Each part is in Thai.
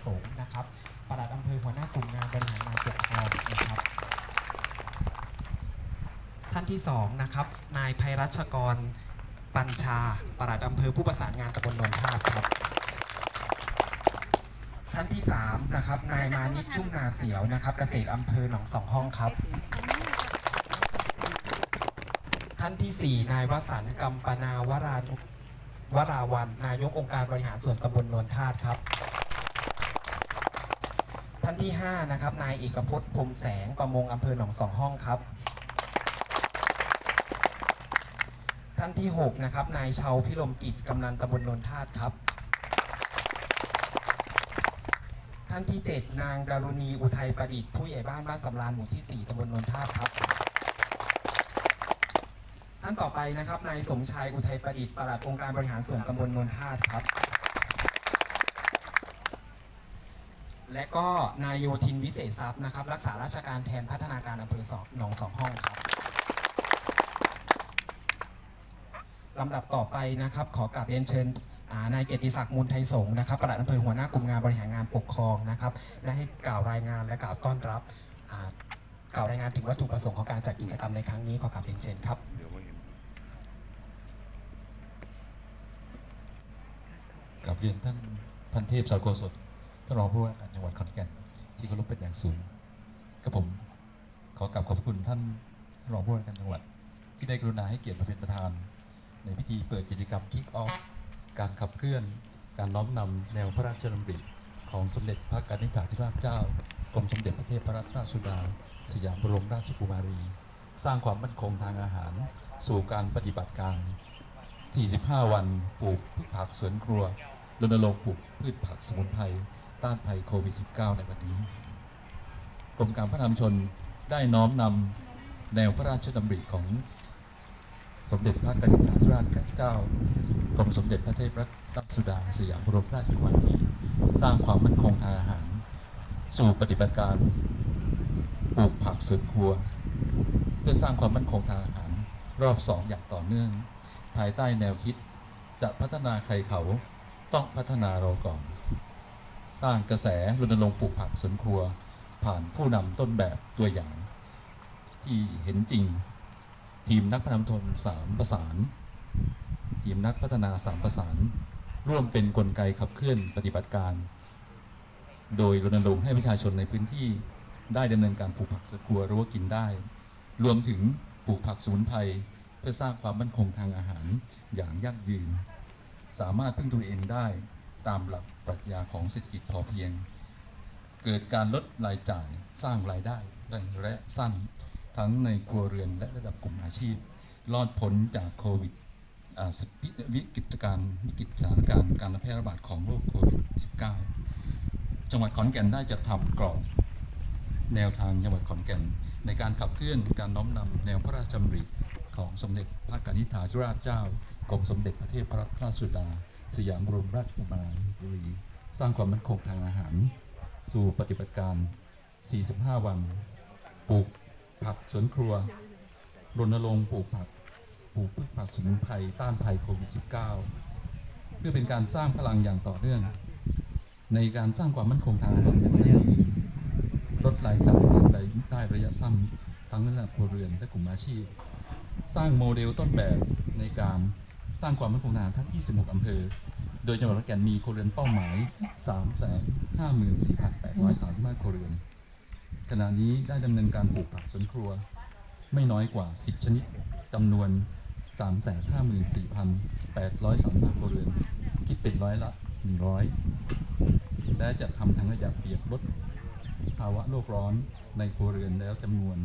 ดิ์มูลไทยสงฆ์นะครับปลัดอำเภอหัวหน้ากลุ่มงานบริหารงานปกครองนะครับ ท่านที่สองนะครับนายภัยรัชกรปัญชาปลัดอำเภอผู้ประสานงานตำบลนนทาครับ ท่านที่สามนะครับนายมานิดชุ่มนาเสียวนะครับ เกษตรอำเภอหนองสองห้องครับ ท่านที่สี่นายวสันต์กำปนาวรานวราวัน นายกองค์การบริหารส่วนตำบลนนทาครับานที่ห้านะครับ นายเอกพจน์พรมแสง ประมงอำเภอหนองสองห้องครับ ท่านที่หกนะครับ นายเชาพิรมกิจ กำนันตำบลนนทาตครับ ท่านที่เจ็ดนางดารุณีอุทัยประดิษฐ์ผู้ใหญ่บ้านบ้านสำราญหมู่ที่สี่ตำบลนนทาตครับ ท่านต่อไปนะครับ นายสมชายอุทัยประดิษฐ์ปลัดองค์การบริหารส่วนตำบลนนทาตครับ และก็นายโยธินวิเศษทรัพย์นะครับ รักษาราชการแทนพัฒนาการอำเภอสองหนองสองห้องครับลำดับต่อไปนะครับ ขอกราบเรียนเชิญนายเกียรติศักดิ์มูลไทยสงฆ์นะครับปลัดอำเภอหัวหน้ากลุ่มงานบริหารงานปกครองนะครับได้ให้กล่าวรายงานและกล่าวต้อนรับกล่าวรายงานถึงวัตถุประสงค์ของการจัดกิจกรรมในครั้งนี้ขอกราบเรียนเชิญครับกับเรียนท่านพันเทพสาวโกศล ท่านรองผู้ว่าการจังหวัดขอนแก่นที่เคารพเป็นอย่างสูงกับผมขอกราบขอบคุณท่านท่านรองผู้ว่าการจังหวัด ที่ได้กรุณาให้เกียรติมาเป็นประธาน ในพิธีเปิดกิจกรรม Kick Off การขับเคลื่อน การน้อมนำแนวพระราชดำริของสมเด็จพระกนิษฐาธิราชเจ้ากรมสมเด็จพระเทพรัตนราชสุดา สยามบรมราชกุมารี สร้างความมั่นคงทางอาหาร สู่การปฏิบัติการ 45 วันปลูกพืชผักสวนครัวรณรงค์ปลูกพืชผักสมุนไพร ต้านภัยโควิด -19 ในวันนี้ กรมการพัฒนาชุมชนได้น้อมนำแนวพระราชดำริของสมเด็จพระกนิษฐาธิราชเจ้ากรมสมเด็จพระเทพรัตนราชสุดาสยามบรมราชกุมารีสร้างความมั่นคงทางอาหาร สู่ปฏิบัติการปลูกผักสวนครัว เพื่อสร้างความมั่นคงทางอาหาร รอบสองอย่างต่อเนื่อง ภายใต้แนวคิดจะพัฒนาใครเขาต้องพัฒนาเราก่อน สร้างกระแสรณรงค์ปลูกผักสวนครัว ผ่านผู้นำต้นแบบตัวอย่าง ที่เห็นจริง ทีมนักพัฒนาชุมชนสามประสาน ทีมนักพัฒนาสามประสาน ร่วมเป็นนกลไกขับเคลื่อนปฏิบัติการ โดยรณรงค์ให้ประชาชนในพื้นที่ได้ดำเนินการปลูกผักสวนครัวรั้วกินได้ รวมถึงปลูกผักสมุนไพรเพื่อสร้างความมั่นคงทางอาหารอย่างยั่งยืน สามารถพึ่งตัวเองได้ ตามหลักปรัชญาของเศรษฐกิจพอเพียง เกิดการลดรายจ่ายสร้างรายได้ระยะสั้นทั้งในครัวเรือนและระดับกลุ่มอาชีพ รอดพ้นจากโควิดวิกฤตการณ์วิกฤตสถานการณ์การแพร่ระบาดของโรคโควิด -19 จังหวัดขอนแก่นได้จัดทำกรอบแนวทางจังหวัดขอนแก่น ในการขับเคลื่อนการน้อมนำแนวพระราชดำริของสมเด็จพระกนิษฐาธิราชเจ้ากรมสมเด็จพระเทพรัตนราชสุดา สยามบรมราชกุมารีสร้างความมั่นคงทางอาหาร สู่ปฏิบัติการ 45 วัน ปลูกผักสวนครัวรณรงค์ปลูกผักปลูกพืชผักสมุนไพรต้านภัยโควิด -19 เพื่อเป็นการสร้างพลังอย่างต่อเนื่อง ในการสร้างความมั่นคงทางอาหารอย่างยั่งยืนลดรายจ่ายในได้ระยะสั้นทั้งในระดับครัวเรือนและกลุ่มอาชีพ สร้างโมเดลต้นแบบในการ สร้างความมั่นคงทางอาหารทั้ง 26 อำเภอ โดยจังหวัดขอนแก่นมีครัวเรือนเป้าหมาย 354,835ครัวเรือน ขณะนี้ได้ดำเนินการปลูกผักสวนครัว ไม่น้อยกว่า 10 ชนิดจำนวน 354,835ครัวเรือน คิดเป็นร้อยละ 100 และจะทำถังขยะเปียกลดภาวะโลกร้อนในครัวเรือนแล้วจำนวน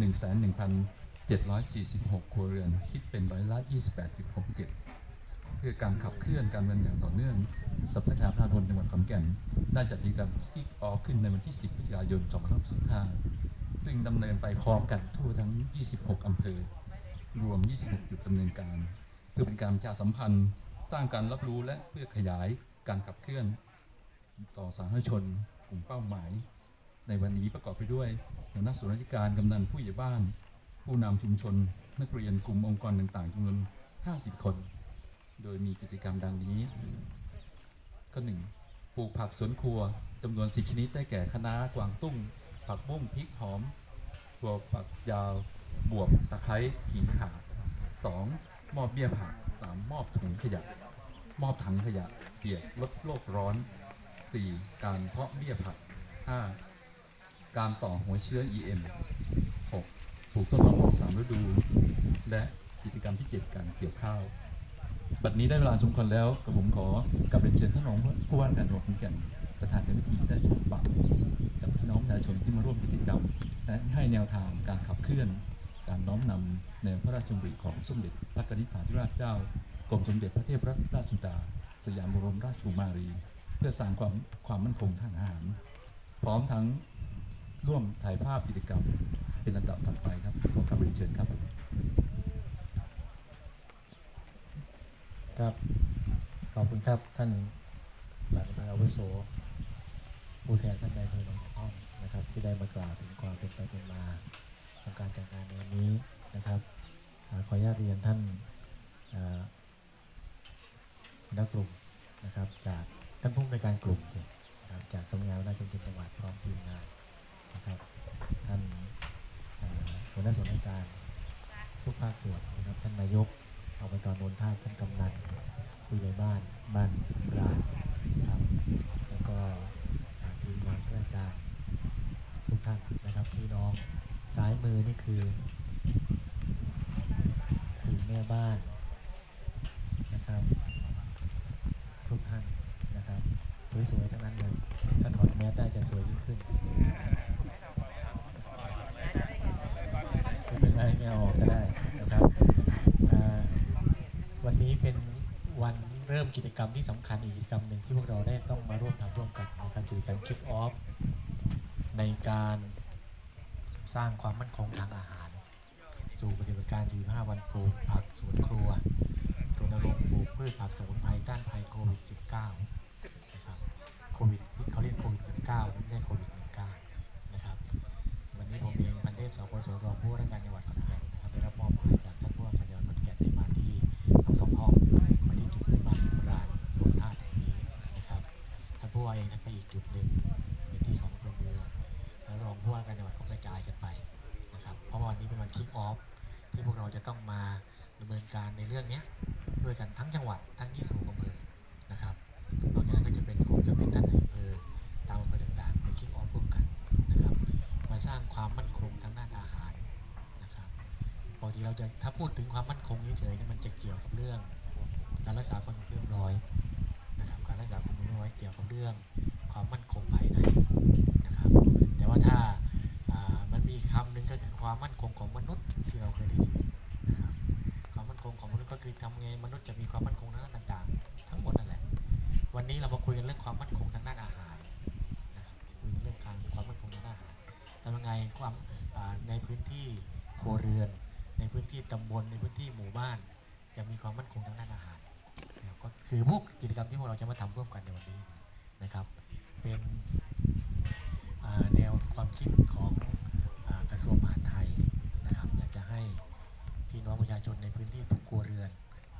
1,1,000 746 ครัวเรือน คิดเป็นร้อยละ 28.67 เพื่อการขับเคลื่อนการเมืองอย่างต่อเนื่องสำนักงานพระธนจังหวัดขอนแก่นได้จัดกิจกรรมที่ออกขึ้นในวันที่ 10พฤศจิกายน 2565 ซึ่งดำเนินไปพร้อมกันทั่วทั้ง 26 อำเภอ รวม 26 จุดดำเนินการ เพื่อเป็นการประชาสัมพันธ์ สร้างการรับรู้และเพื่อขยายการขับเคลื่อน ต่อสาธารณชนกลุ่มเป้าหมาย ในวันนี้ประกอบไปด้วยหัวหน้าส่วนราชการกำนันผู้ใหญ่บ้าน ผู้นำชุมชน นักเรียนกลุ่มองค์กรต่างๆจำนวน 50 คน โดยมีกิจกรรมดังนี้ก็หนึ่งปลูกผักสวนครัวจำนวน 10 ชนิดได้แก่คะน้ากวางตุ้ง ผักบุ้งพริกหอมถั่วฝักยาว บวบตะไคร้ขิงข่า 2. มอบเบี้ยผัก 3. มอบถุงขยะ มอบถังขยะเปียกลดโลกร้อน 4. การเพาะเบี้ยผัก 5. การต่อหัวเชื้อ EM ปลูกต้นมะม่วงสามฤดู และกิจกรรมที่7การเกี่ยวข้าว บัดนี้ได้เวลาสมควรแล้วกับผมขอกลับเรียนเชิญท่านรองผู้ว่าการจังหวัดขอนแก่นประธานในพิธีได้พบปะกับพี่น้องประชาชนที่มาร่วมกิจกรรม และให้แนวทางการขับเคลื่อน การน้อมนำแนวพระราชดำริของสมเด็จพระกนิษฐาธิราชเจ้ากรมสมเด็จพระเทพรัตนราชสุดา สยามบรมราชกุมารี เพื่อสร้างความความมั่นคงทางอาหาร พร้อมทั้งร่วมถ่ายภาพกิจกรรม เป็นลำดับถัดไปครับขอกราบเรียนเชิญครับ ครับ ขอบคุณครับท่านหลังอาวุโสผู้แทนท่านนายเภอหนองสองห้องนะครับ ที่ได้มากล่าวถึงความเป็นไปเป็นมาของการจัดงานในวันนี้นะครับขออนุญาตเรียนท่านนักกลุ่มนะครับ จากท่านผู้อำนการกลุ่มนะครับจากสำนักงานวัฒนธรรมชุมชนจังหวัดพร้อมทีมงานนะครับท่าน หัวหน้าส่วนราชการทุกภาคส่วนนะครับท่านนายกอบตนนท่าท่านกำนันผู้ใหญ่บ้านบ้านสำราญนะครับแล้วก็ทีมงานช่วยการทุกท่านนะครับพี่น้องซ้ายมือนี่คือทีมแม่บ้านนะครับ ทุกท่านนะครับ สวยๆทั้งนั้นเลย ถ้าถอดแมสได้จะสวยยิ่งขึ้น ไม่เป็นไรไม่เอาออกก็ได้นะครับอ่าวันนี้เป็นวัน เริ่มกิจกรรมที่สำคัญอีกกิจกรรมหนึ่งที่พวกเราได้ต้องมาร่วมทำร่วมกันนะครับกิจกรรม Kick Off ในการสร้างความมั่นคงทางอาหาร สู่ปฏิบัติการ 45 วันปลูกผักสวนครัวรณรงค์ปลูกพืชผักสมุนไพรต้านภัยโควิด -19 นะครับโควิดเขาเรียกโควิด -19 ไม่ใช่โควิด -19 นะครับ วันนี้ผมเองพันเทพสกสรองผู้ว่าราชการจังหวัดขอนแก่นนะครับได้รับมอบหมายจากท่านผู้ว่าราชการจังหวัดขอนแก่นให้มาที่ทั้งสองห้อง เราจะต้องมาดำเนินการในเรื่องนี้ด้วยกันทั้งจังหวัดทั้ง 26อำเภอนะครับนอกจากนั้นก็จะเป็นคงจะเป็นท่านอำเภอตามอำเภอต่างๆไปคิกออฟร่วมกันนะครับมาสร้างความมั่นคงทางด้านอาหารนะครับปกติเราจะถ้าพูดถึงความมั่นคงเฉยๆเนี่ยมันจะเกี่ยวกับเรื่อง การรักษาความเรียบร้อยนะครับการรักษาความเรียบร้อยเกี่ยวกับเรื่องความมั่นคงภายในนะครับ แต่ว่าถ้าอ่ามันมีคำหนึ่งก็คือความมั่นคงของมนุษย์ที่เราเคยได้ยิน ของมนุษย์ก็คือทำไงมนุษย์จะมีความมั่นคงทางด้านต่างๆ ทั้งหมดนั่นแหละ วันนี้เรามาคุยกันเรื่องความมั่นคงทางด้านอาหารนะครับคุยกันเรื่องการความมั่นคงทางด้านอาหารทำยังไงความในพื้นที่ครัวเรือน ในพื้นที่ตำบลในพื้นที่หมู่บ้าน จะมีความมั่นคงทางด้านอาหารก็คือพวกกิจกรรมที่พวกเราจะมาทำร่วมกันในวันนี้นะครับ เป็นแนวความคิดของ ชนในพื้นที่ทุกครัวเรือน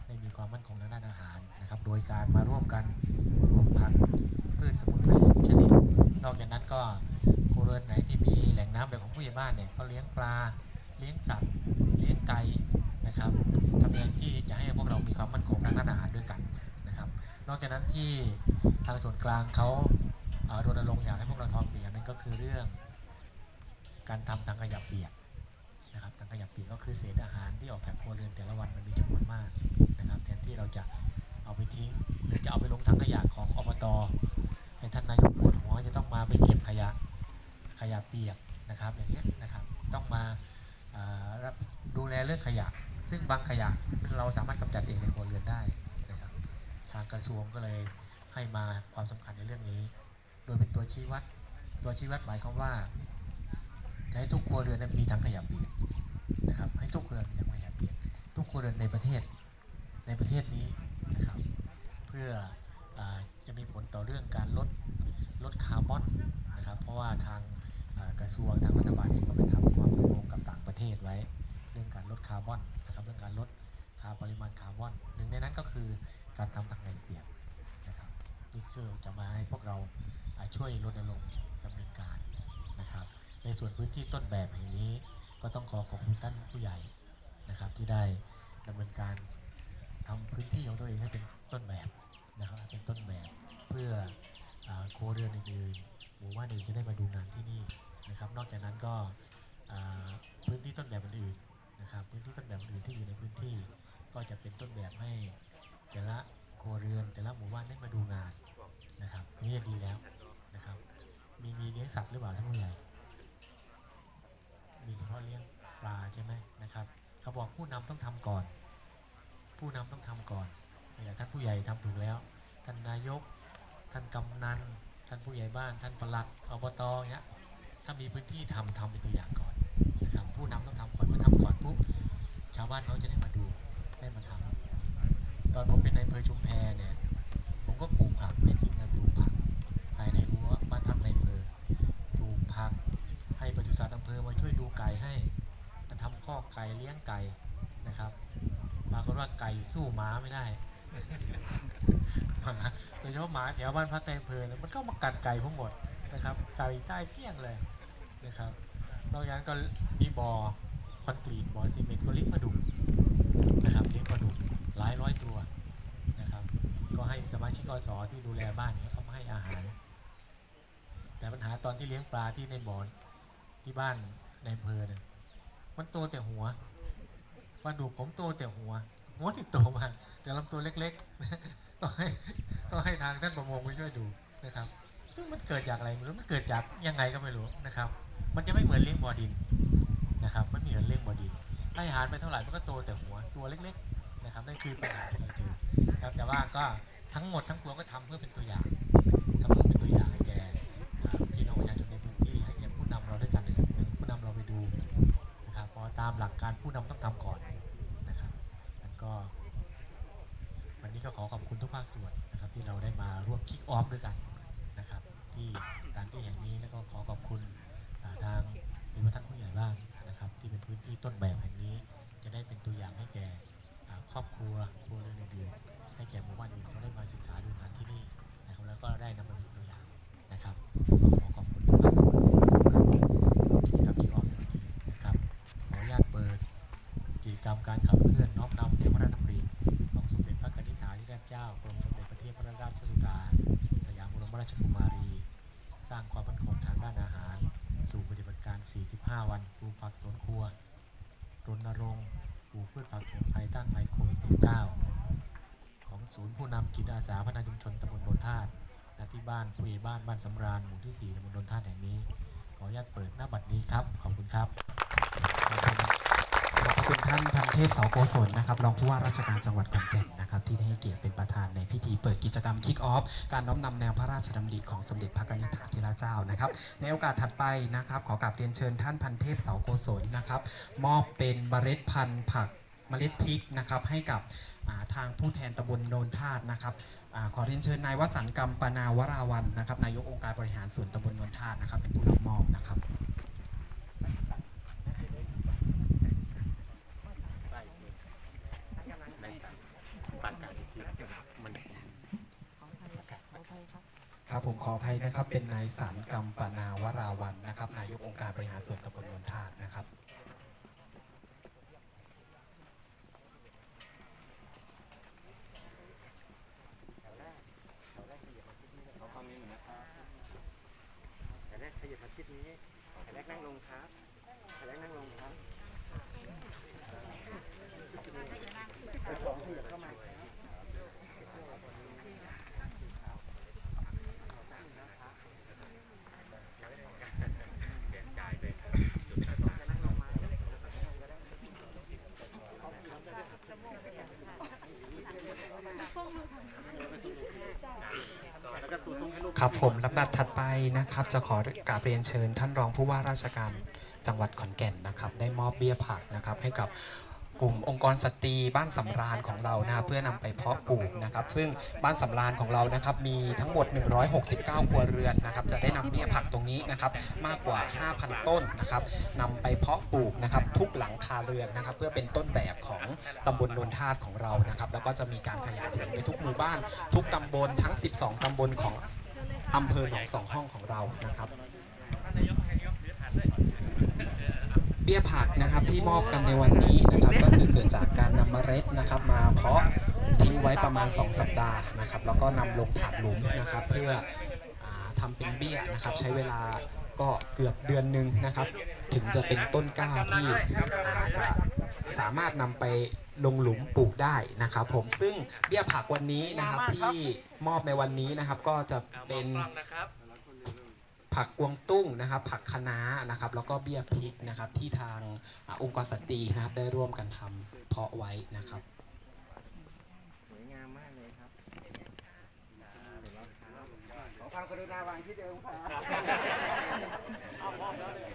ได้มีความมั่นคงทางด้านอาหารนะครับ โดยการมาร่วมกันปลูกผักพืชสมุนไพรสิบชนิด นอกจากนั้นก็ครัวเรือนไหนที่มีแหล่งน้ำแบบของผู้ใหญ่บ้านเนี่ยเขาเลี้ยงปลาเลี้ยงสัตว์ เลี้ยงไก่นะครับทำยังที่จะให้พวกเรามีความมั่นคงทางด้านอาหารด้วยกันนะครับ นอกจากนั้นที่ทางส่วนกลางเขารณรงค์อยากให้พวกเราทำอีกอย่างหนึงก็คือเรื่อง การทำถังขยะเปียก นะครับถังขยะเปียกก็คือเศษอาหารที่ออกจากครัวเรือนแต่ละวันมันมีจำนวนมากนะครับ แทนที่เราจะเอาไปทิ้ง หรือจะเอาไปลงถังขยะของอบตให้ท่านนายกปวดหัวจะต้องมาไปเก็บขยะขยะเปียกนะครับอย่างเงี้ยนะครับต้องมารับดูแลเรื่องขยะ ซึ่งบางขยะเราสามารถกำจัดเองในครัวเรือนได้นะครับทางกระทรวงก็เลยให้มาความสำคัญในเรื่องนี้ โดยเป็นตัวชี้วัด ตัวชี้วัดหมายความว่า จะให้ทุกครัวเรือนมีถังขยะเปียกนะครับ ให้ทุกครัวเรือนมีถังขยะเปียกทุกครัวเรือนในประเทศในประเทศนี้นะครับ เพื่ออจะมีผลต่อเรื่องการลดลดคาร์บอนนะครับ เพราะว่าทางกระทรวงทางรัฐบาลเองก็ไปทำความตกลงกับต่างประเทศไว้ เรื่องการลดคาร์บอนนะครับเรื่องการลดคาร์ปริมาณคาร์บอนหนึ่งในนั้นก็คือการทำทางแนเปียกนะครับนี่คือจะมาให้พวกเราอ่าช่วยรณรงค์ดำเนินการนะครับ ในส่วนพื้นที่ต้นแบบแห่งนี้ ก็ต้องขอขอบคุณท่านผู้ใหญ่นะครับ ที่ได้ดำเนินการทำพื้นที่ของตัวเองให้เป็นต้นแบบนะครับเป็นต้นแบบเพื่ออโคเรือนอื่นๆหมู่บ้านอื่นจะได้มาดูงานที่นี่นะครับ นอกจากนั้นก็พื้นที่ต้นแบบอื่นๆนะครับพื้นที่ต้นแบบอื่นที่อยู่ในพื้นที่ ก็จะเป็นต้นแบบให้แต่ละครัวเรือนแต่ละหมู่บ้านได้มาดูงานนะครับนี่ดีแล้วนะครับมีมีเลี้ยงสัตว์หรือเปล่าท่านผู้ใหญ่ พาะเลี้ยงปลาใช่ไหมนะครับเขาบอกผู้นำต้องทำก่อน ผู้นำต้องทำก่อนอย่างท่านผู้ใหญ่ทำถูกแล้ว ท่านนายก ท่านกำนัน ท่านผู้ใหญ่บ้าน ท่านปลัดอบตเงี้ยถ้ามีพื้นที่ทำทำเป็นตัวอย่างก่อนนะครับผู้นำต้องทำก่อนเมื่อทำก่อนปุ๊บชาวบ้านเขาจะได้มาดูได้มาทำตอนผมเป็นนายอำเภอชุมแพเนี่ย ผมก็ปลูกผักให้ที่ เภอมาช่วยดูไก่ให้มาทำข้อไก่เลี้ยงไก่นะครับปรากฏว่าไก่สู้หมาไม่ได้หมาโดยเฉพาะหมาแถวบ้านพักในอำเภอเนี่ยมันก็มากัดไก่ผมหมดนะครับ ไก่ใต้เกลี้ยงเลยนะครับนอกจากนั้นก็มีบ่อคอนกรีตบ่อซีเมนต์ก็เลี้ยงปลาดุกนะครับเลี้ยงปลาดุกหลายร้อยตัวนะครับ ก็ให้สมาชิกอสที่ดูแลบ้านเนี่ยเขามาให้อาหาร แต่ปัญหาตอนที่เลี้ยงปลาที่ในบ่อ ที่บ้านในเภอเนี่ยมันโตแต่หัวปลาดุกผมโตแต่หัว หัวที่โตมากแต่ลำตัวเล็กๆต้องให้ต้องให้ทางท่านประมงไปช่วยดูนะครับ ซึ่งมันเกิดจากอะไรไม่รู้มันเกิดจากยังไงก็ไม่รู้นะครับ มันจะไม่เหมือนเลี้ยงบ่อดินนะครับมันไม่เหมือนเลี้ยงบ่อดินให้อาหารไปเท่าไหร่มันก็โตแต่หัวตัวเล็ก ๆนะครับนั่นคือปัญหาที่เราเจอครับแต่ว่าก็ทั้งหมดทั้งปวงก็ทำเพื่อเป็นตัวอย่างทำเพื่อเป็นตัวอย่าง ตามหลักการผู้นำต้องทำก่อนนะครับมันก็ วันนี้ก็ขอขอบคุณทุกภาคส่วนนะครับ ที่เราได้มาร่วมคิกออฟด้วยกันนะครับ ที่สถานที่แห่งนี้แล้วก็ขอขอบคุณทางหรือว่าท่านผู้ใหญ่บ้านนะครับ ที่เป็นพื้นที่ต้นแบบแห่งนี้ จะได้เป็นตัวอย่างให้แก่ครอบครัวครัวเรือนอื่นๆให้แก่หมู่บ้านอื่นเขาได้มาศึกษาดูงานที่นี่นะครับแล้วก็ได้นำมาเป็นตัวอย่างนะครับากรมสมเด็จพระเทพรัตนราชสุดา สยามบรมราชกุมารี สร้างความมั่นคงทางด้านอาหาร สู่ปฏิบัติการ 45 วันปลูกผักสวนครัวรณรงค์ปลูกพืชผักสมุนไพรต้านภัยโควิด -19 ของศูนย์ผู้นำกิจอาสาพัฒนาชุมชนตำบลโนนธาตุณที่บ้านผู้ใหญ่บ้านบ้านสำราญหมู่ที่ 4ตำบลโนนธาตุแห่งนี้ ขออนุญาตเปิดหน้าบัตรนี้ครับ ขอบคุณครับ ขอบพระคุณท่านพันเทพเสาโกศลนะครับรองผู้ว่าราชการจังหวัดขอนแก่นนะครับที่ได้ให้เกียรติเป็นประธานในพิธีเปิดกิจกรรมคิกออฟการน้อมนำแนวพระราชดำริของสมเด็จพระกนิษฐาธิราชเจ้านะครับ ในโอกาสถัดไปนะครับ ขอกราบเรียนเชิญท่านพันเทพเสาโกศลนะครับ มอบเป็นเมล็ดพันธุ์ผักเมล็ดพริกนะครับให้กับาทางผู้แทนตำบลโนนธาตุนะครับอขอเรียนเชิญนายวสันต์กรรมปนาวราวันนะครับนายกองค์การบริหารส่วนตำบลโนนธาตุนะครับเป็นผู้รับมอบนะครับ ครับผมขออภัยนะครับ เป็นนายสารกรรมปนาวราวันนะครับ นายกองค์การบริหารส่วนตำบลนนทาตุนะครับขยับมาชิดนี้แรกนั่งลงครับแถวแรกนั่งลงครับแถวสองขยับเข้ามาครับแล้วก็ตัวทรงให้ลูก ครับผมลำดับถัดไปนะครับ จะขอกราบเรียนเชิญท่านรองผู้ว่าราชการจังหวัดขอนแก่นนะครับ ได้มอบเบี้ยผักนะครับ ให้กับกลุ่มองค์กรสตรีบ้านสำราญของเรานะเพื่อนำไปเพาะปลูกนะครับ ซึ่งบ้านสำราญของเรานะครับ มีทั้งหมด 169 ครัวเรือนนะครับ จะได้นำเบี้ยผักตรงนี้นะครับ มากกว่า 5,000 ต้นนะครับนำไปเพาะปลูกนะครับ ทุกหลังคาเรือนนะครับ เพื่อเป็นต้นแบบของตำบลนนทาตของเรานะครับ แล้วก็จะมีการขยายผลไปทุกหมู่บ้าน ทุกตำบลทั้ง 12ตำบลของ อำเภอหนองสองห้องของเรานะครับ เบี้ยผักนะครับที่มอบกันในวันนี้นะครับก็คือเกิดจากการนำเมล็ดนะครับ มาเพาะทิ้งไว้ประมาณ 2 สัปดาห์นะครับ แล้วก็นำลงถาดหลุมนะครับ เพื่ออาทำเป็นเบี้ยนะครับ ใช้เวลาก็เกือบเดือนหนึ่งนะครับ ถึงจะเป็นต้นกล้าที่จะสามารถนำไป ลงหลุมปลูกได้นะครับผมซึ่งเบี้ยผักวันนี้นะครับที่มอบในวันนี้นะครับก็จะเป็นผักกวางตุ้งนะครับ ผักคะน้านะครับ แล้วก็เบี้ยพริกนะครับที่ทางอาองค์กรสตรีนะครับได้ร่วมกันทำเพาะไว้นะครับสวยงามมากเลยครับขอความกรุณาวางที่เดิมครับ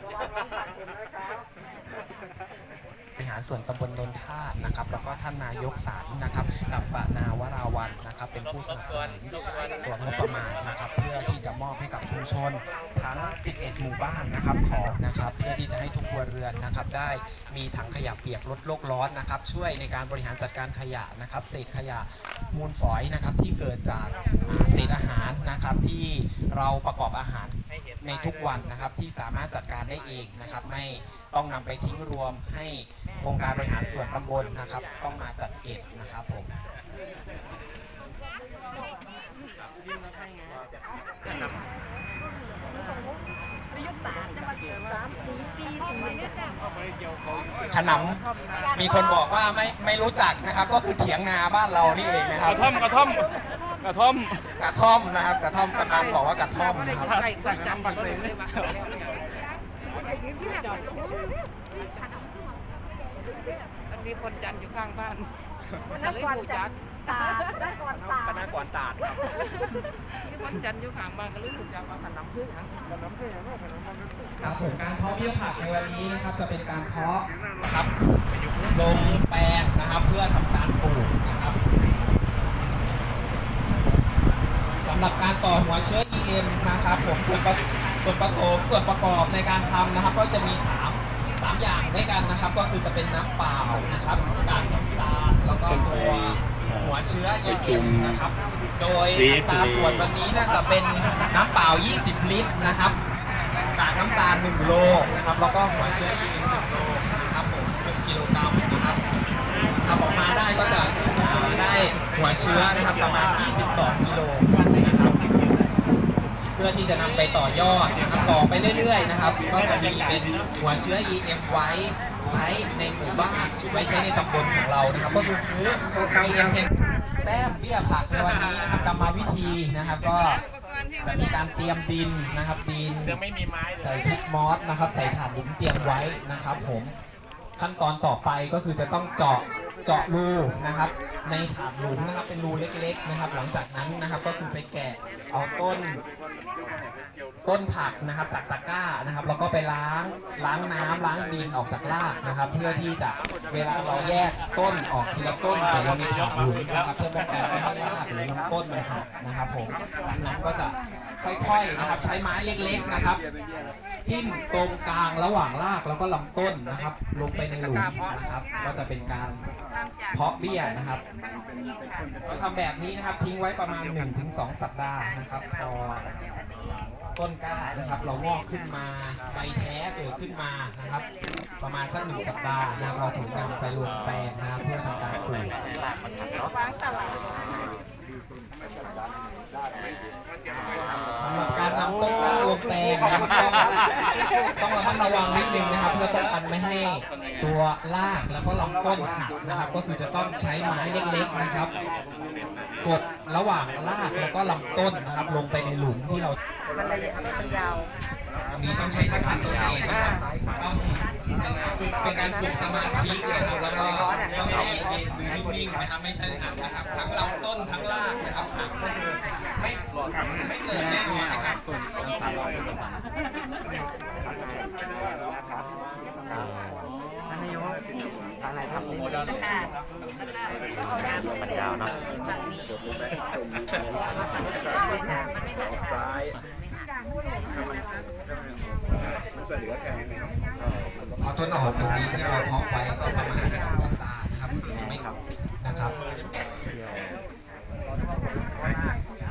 ระวังน้ำหนักเต็มนะครับ บ ริหารส่วนตำบลนนท่าตุนะครับ แล้วก็ท่านนายกสารนะครับกับปนาวราวันนะครับ เป็นผู้สนับสนุนตัวงบประมาณนะครับ เพื่อที่จะมอบให้กับชุมชนทั้ง 11 หมู่บ้านนะครับขอนะครับ เพื่อที่จะให้ทุกครัวเรือนนะครับ ได้มีถังขยะเปียกลดโลกร้อนนะครับ ช่วยในการบริหารจัดการขยะนะครับ เศษขยะมูลฝอยนะครับที่เกิดจากเศษอาหารนะครับที่เราประกอบอาหาร ในทุกวันนะครับที่สามารถจัดการได้เองนะครับ ไม่ต้องนำไปทิ้งรวมให้องค์การบริหารส่วนตำบลนะครับ ต้องมาจัดเก็บนะครับผมขนำมีคนบอกว่าไม่ไม่รู้จักนะครับ ก็คือเถียงนาบ้านเรานี่เองนะคกรับระท่อมกระท่อม กระท่อมกระท่อมนะครับกระท่อมกำลังบอกว่ากระท่อมนะครับใส่ใส่จำปักเลยมันมีคนจันทร์อยู่ข้างบ้านนักกวนจัดตานักกวนตาคณะกรตาดมีคนจันทร์อยู่ข้างบ้านก็เลยถูกจักว่าขนมพึ่งอะครับผมการเพาะเบี้ยผักในวันนี้นะครับ จะเป็นการเพาะนะครับลงแปลงนะครับ เพื่อทำการปลูกนะครับสำหรับการต่อหัวเชื้อ EM นะครับผมส่วนผสส่วนผสมส่วนประกอบในการทำนะครับ ก็จะมี3 3อย่างด้วยกันนะครับ ก็คือจะเป็นน้ำเปล่านะครับกากน้ำตาลแล้วก็ตัวหัวเชื้อ EM นะครับ โดยอัตราส่วนวันนี้เน่าจะเป็นน้ำเปล่า 20 ลิตรนะครับกากน้ำตาล1โลนะครับแล้วก็หัวเชื้ออีก1โลนะครับผม1กิโลกรัมนะครับทำออกมาได้ก็จะอ่าได้หัวเชื้อนะครับประมาณ 22 กิโลนะครับ เพื่อที่จะนำไปต่อยอดนะครับต่อไปเรื่อยๆนะครับก็จะมีเป็นหัวเชื้อ EM ไว้ใช้ในหมู่บ้านไว้ใช้ในตำบลของเรานะครับ ก็คือซื้อ EM แต้มเบี้ยผักในวันนี้นะครับกรรมวิธีนะครับก็จะมีการเตรียมดินนะครับดินไม่มีไม้ใส่พริกมอสนะครับ ใส่ถ่านหลุมเตรียมไว้นะครับ ผมขั้นตอนต่อไปก็คือจะต้องเจาะ เจาะรูนะครับในถาดหลุมนะครับเป็นรูเล็กๆนะครับ หลังจากนั้นนะครับก็คือไปแกะเอาต้นต้นผักนะครับจากตะกร้านะครับแล้วก็ไปล้างล้างน้ำล้างดินออกจากรากนะครับ เพื่อที่จะเวลาเราแยกต้นออกทีละต้นเดี๋ยวเรามีถาดหลุมนะครับเพื่อป้องกันไม่ให้รากหรือลำต้นมันหักนะครับผมจากนั้นก็จะ ค่อยๆนะครับ ใช้ไม้เล็กๆนะครับ จิ้มตรงกลางระหว่างรากแล้วก็ลำต้นนะครับ ลงไปในหลุมนะครับ ก็จะเป็นการเพาะเบี้ยนะครับเราทำแบบนี้นะครับทิ้งไว้ประมาณ 1-2 สัปดาห์นะครับพอต้นกล้านะครับ เรางอกขึ้นมาใบแท้เกิดขึ้นมานะครับ ประมาณสักหนึ่งสัปดาห์นะครับเราถึงนำไปลงแปลงนะครับเพื่อทำการปลูกวาง สลัดสำหรับการนำต้นกล้าลงแปลงนะครับต้องต้องระมัดระวังนิดนึงนะครับ เพื่อป้องกันไม่ให้ตัวรากแล้วก็ลำต้นหักนะครับ ก็คือจะต้องใช้ไม้เล็กๆนะครับ กดระหว่างรากแล้วก็ลำต้นนะครับ ลงไปในหลุมที่เรามันเลยมันยาวตรงนี้ต้องใช้ทักษะพิเศษนะครับต้อง ฝึกเป็นการฝึกสมาธินะครับแล้วก็ต้องใจเย็นๆมือนิ่งๆนะครับไม่ใช่หนักนะครับทั้งลำต้นทั้งรากนะครับหักก็คือไม่ไม่เกิดแน่นอนนะครับท่านนายกางไหนทำนี่ค่ะมันยาวเนาะ ซ้าย เอา ต้นออกตรงนี้ที่เราเพาะไว้ก็ประมาณสองสัปดาห์นะครับไม่ครับนะครับ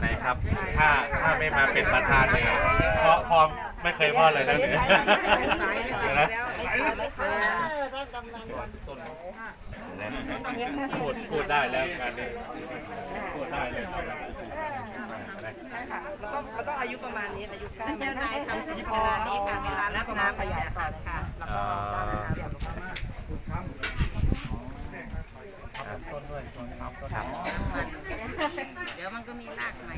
ไหนครับ ถ้าถ้าไม่มาเป็นประธานเนี่ยเพราะพอไม่เคยพอดเลยนะเนี่ยเดี๋ยวนะพูดพูดได้แล้วการนี้พูดได้เลย ใช่ค่ะ แล้วก็แล้วก็อายุประมาณนี้อายุใกล้ท่านเจ้านายทำสีขนาดนี้ค่ะเวลารับน้ำขยายค่ะค่ะอ่าเดี๋ยวมันก็มีรากใหม่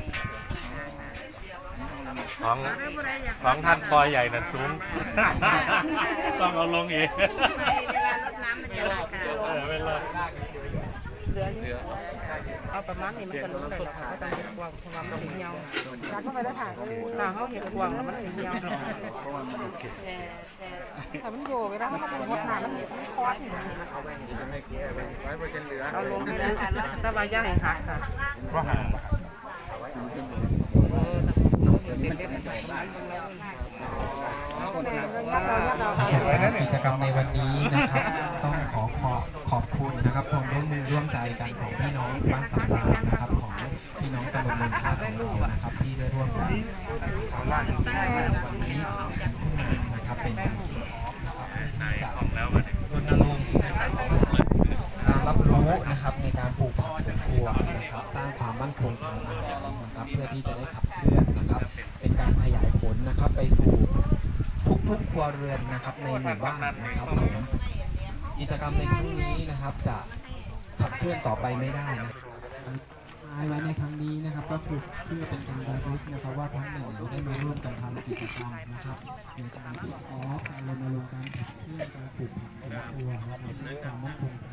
ของของท่านปอยใหญ่นั่นสูง ต้องเอาลงอีกเวลารดน้ำมันจะหนักค่ะ เอาประมาณนี้มันก็รู้เลยละค่ะก็ต้องเห็ดกวางเพราะว่ามันถึงเหี่ยวหลังเข้าไปแล้วถ่ายหลังเขาเห็ดกวางแล้วมันเหี่ยวถ้ามันโยเวลาเขาเป็นหัวหน้ามันคอดอยู่เอาลงไปแล้วค่ะแล้วแต่ว่าอย่าให้หักค่ะเออเดี๋ยวเด็กๆมันจะประมาณ ตรงนั้นกิจกรรมในวันนี้นะครับ ต้องขอขอขอบคุณนะครับความร่วมมือร่วมใจกันของพี่น้องบ้านสำราญนะครับของพี่น้องตำบลเมืองท่าของเรานะครับที่ได้ร่วมกันทำว่ากิจกรรมในวันนี้ขึ้นมานะครับเป็นการคิดออฟนะครับที่จะรณรงค์การรับรู้นะครับในการปลูกผักสวนครัวนะครับ สร้างความมั่นคงทางอาหารนะครับ เพื่อที่จะได้ขับเคลื่อนนะครับ เป็นการขยายผลนะครับไปสู่ ทุกครัวเรือนนะครับในหมู่บ้านนะครับผมกิจกรรมในครั้งนี้นะครับ จะขับเคลื่อนต่อไปไม่ได้นะท้ายไว้ในครั้งนี้นะครับก็คือเพื่อเป็นการระลึกนะครับว่าทั้งหนึ่งเราได้มาร่วมกันทำกิจกรรมนะครับในการคิดออฟการรณรงค์การขับเคลื่อนการปลูกผักสวนครัวนะครับสร้างความมั่นคง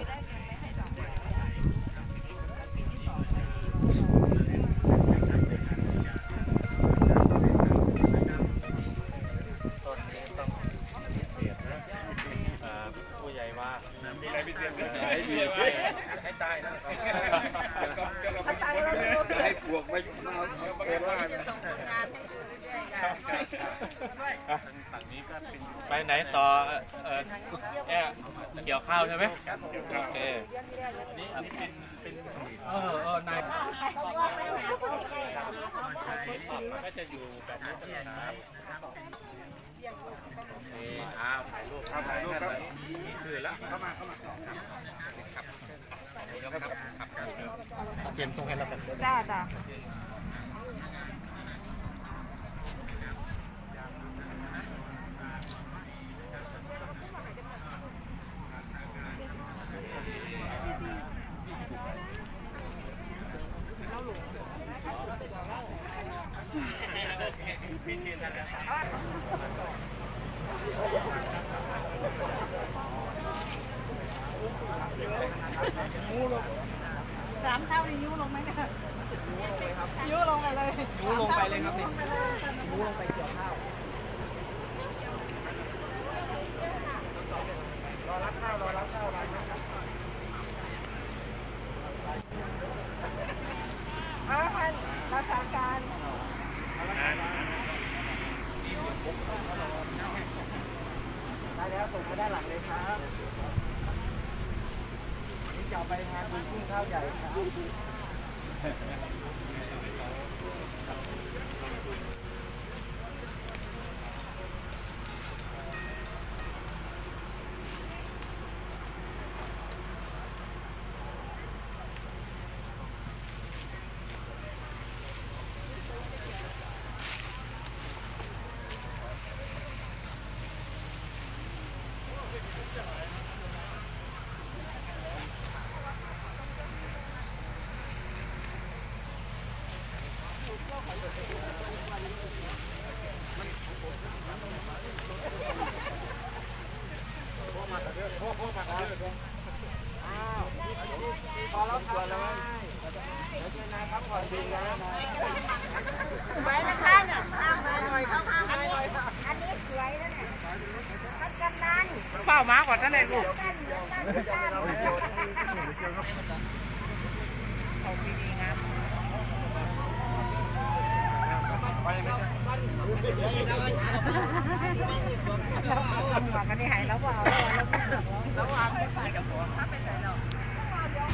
Okay. าวใช่ไหมโอเคนี่อันนี้เป็นเป็นเออเออนายก็จะอยู่แบบนี้นะครับ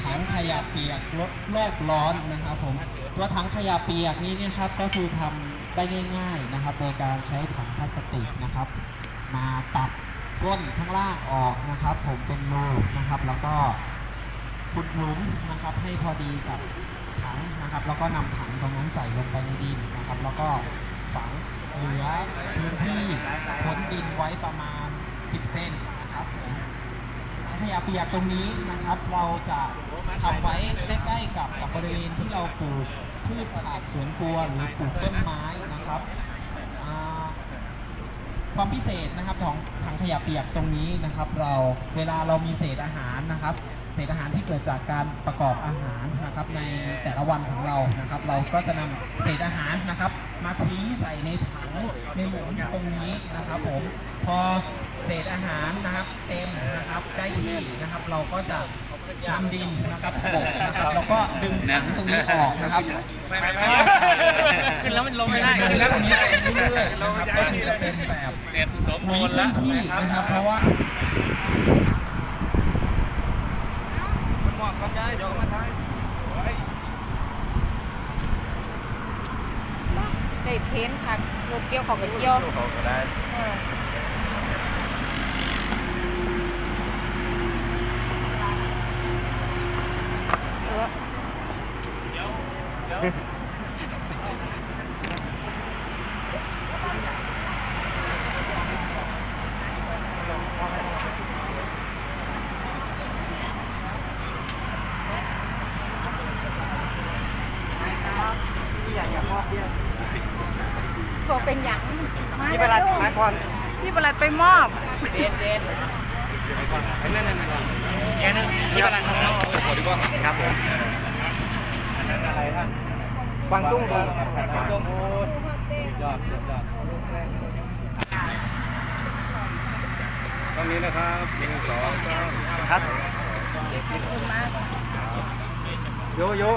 ถังขยะเปียกลดโลกร้อนนะครับผมตัวถังขยะเปียกนี้เนี่ยครับก็คือทำได้ง่าย ๆนะครับ โดยการใช้ถังพลาสติกนะครับ มาตัด ก้นข้างล่างออกนะครับ ผมเป็นรูนะครับ แล้วก็ขุดหลุมนะครับ ให้พอดีกับถังนะครับ แล้วก็นำถังตรงนั้นใส่ลงไปในดินนะครับ แล้วก็ฝังเหลือพื้นที่พ้นดินไว้ประมาณ 10 เซนนะครับผมขยะเปียกตรงนี้นะครับ เราจะทำไว้ใกล้ๆกับกับบริเวณที่เราปลูกพืชผักสวนครัวหรือปลูกต้นไม้นะครับ ความพิเศษนะครับของถังขยะเปียกตรงนี้นะครับ เราเวลาเรามีเศษอาหารนะครับ เศษอาหารที่เกิดจากการประกอบอาหารนะครับในแต่ละวันของเรานะครับ เราก็จะนำเศษอาหารนะครับ มาทิ้งใส่ในถังในหลุมตรงนี้นะครับผมพอเศษอาหารนะครับเต็มนะครับได้ที่นะครับ เราก็จะ นำดินนะครับโปะนะครับแล้วก็ดึงถังตรงนี้ออกนะครับขึ้นแล้วมันลงไม่ได้ดึขึ้งนแล้วตรงนี้ไปเรื่อยๆนะครับก็คือจะเป็นแบบเสร็จสมปุ๋ยบูรณ์ขึ้แล้วนที่นะครับเพราะว่าหมอบกับยายเดี๋ยวมาทายได้เพ้นค่ะรถเกี่ยวของกับเกี่ยว เขาก็ได้ เออเออ ที่อยากอยากมอบเนี่ย บอกเป็นหยัง นี่ เป็นไรมาก่อนพี่ประหลัดไปมอบอ้นั่นนั่นก่นแค่นึงนี่เป็นไรขอดีกว่าครับผมอันนั้นอะไรท่านกวางตุ้งบกวางตุ้งโอ้ยยอดยอดยอดตรงนี้นะครับหนึ่งสองสามครับโยโย่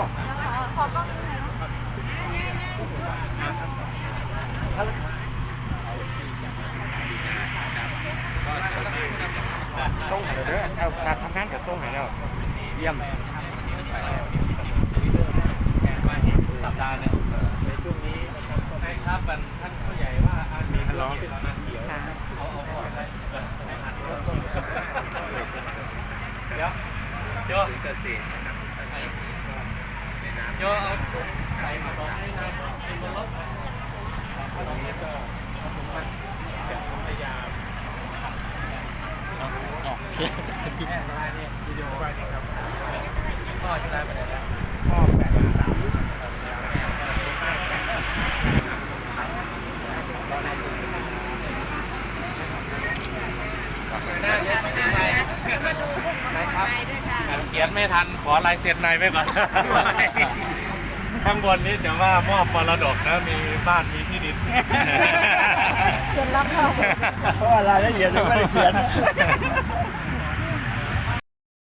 ส่งให้เราเด้อเอาการทำงานกับส่งให้แล้วเยี่ยม สัปดาห์เนี่ยในช่วงนี้ให้ทราบกันท่านผู้ใหญ่ว่าอามีธุรกิจนาเขียวเอาเอาออกได้เดี๋ยวโยเกษตรโยเอาใส่มาบอกให้นายเป็นบนรถพยายามโอเคแม่สบายดีวิดีโอไปดีครับพ่อจะได้ไปไหนแล้ว พ่อแปดสาม เขียนไม่ทันขอลายเซ็นนายไว้ก่อน ข้างบนนี้จะว่ามอบมรดกนะมีบ้านมีที่ดินเขียนรับเรา เพราะอะไรละเอียดยังไม่ได้เขียน